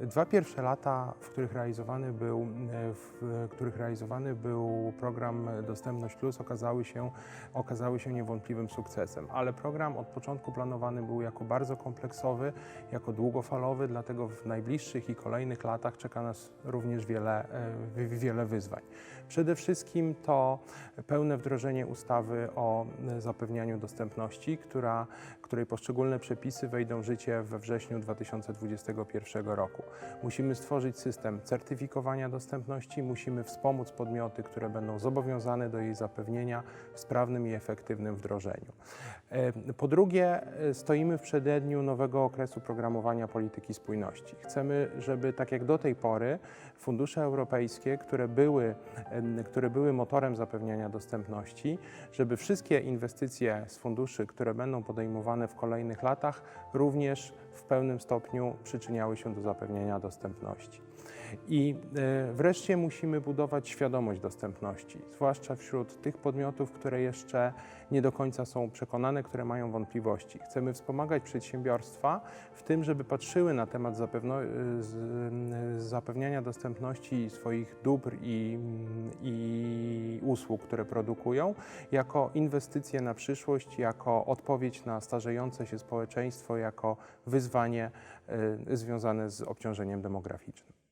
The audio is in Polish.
Dwa pierwsze lata, w których realizowany był, e, w których realizowany był program Dostępność Plus, okazały się, okazały się niewątpliwym sukcesem. Ale program od początku planowany był jako bardzo kompleksowy, jako długofalowy, dlatego w najbliższych i kolejnych latach czeka nas również wiele, e, wi- wiele wyzwań. Przede wszystkim to pełne wdrożenie ustawy o e, zapewnianiu dostępności, która, której poszczególne przepisy wejdą w życie we wrześniu 2021 roku. Musimy stworzyć system certyfikowania dostępności, musimy wspomóc podmioty, które będą zobowiązane do jej zapewnienia w sprawnym i efektywnym wdrożeniu. E, Po drugie, e, stoimy w przededniu nowego okresu programowania polityki spójności. Chcemy, żeby tak jak do tej pory fundusze europejskie, które były, em, które były motorem zapewniania dostępności, żeby wszystkie inwestycje z funduszy, które będą podejmowane w kolejnych latach, również w pełnym stopniu przyczyniały się do zapewnienia dostępności. I e, wreszcie musimy budować świadomość dostępności, zwłaszcza wśród tych podmiotów, które jeszcze nie do końca są przekonane, które mają wątpliwości. Chcemy wspomagać przedsiębiorstwa w tym, żeby patrzyły na temat zapewniania dostępności swoich dóbr i, i usług, które produkują, jako inwestycje na przyszłość, jako odpowiedź na starzejące się społeczeństwo, jako wyzwanie e, związane z obciążeniem demograficznym.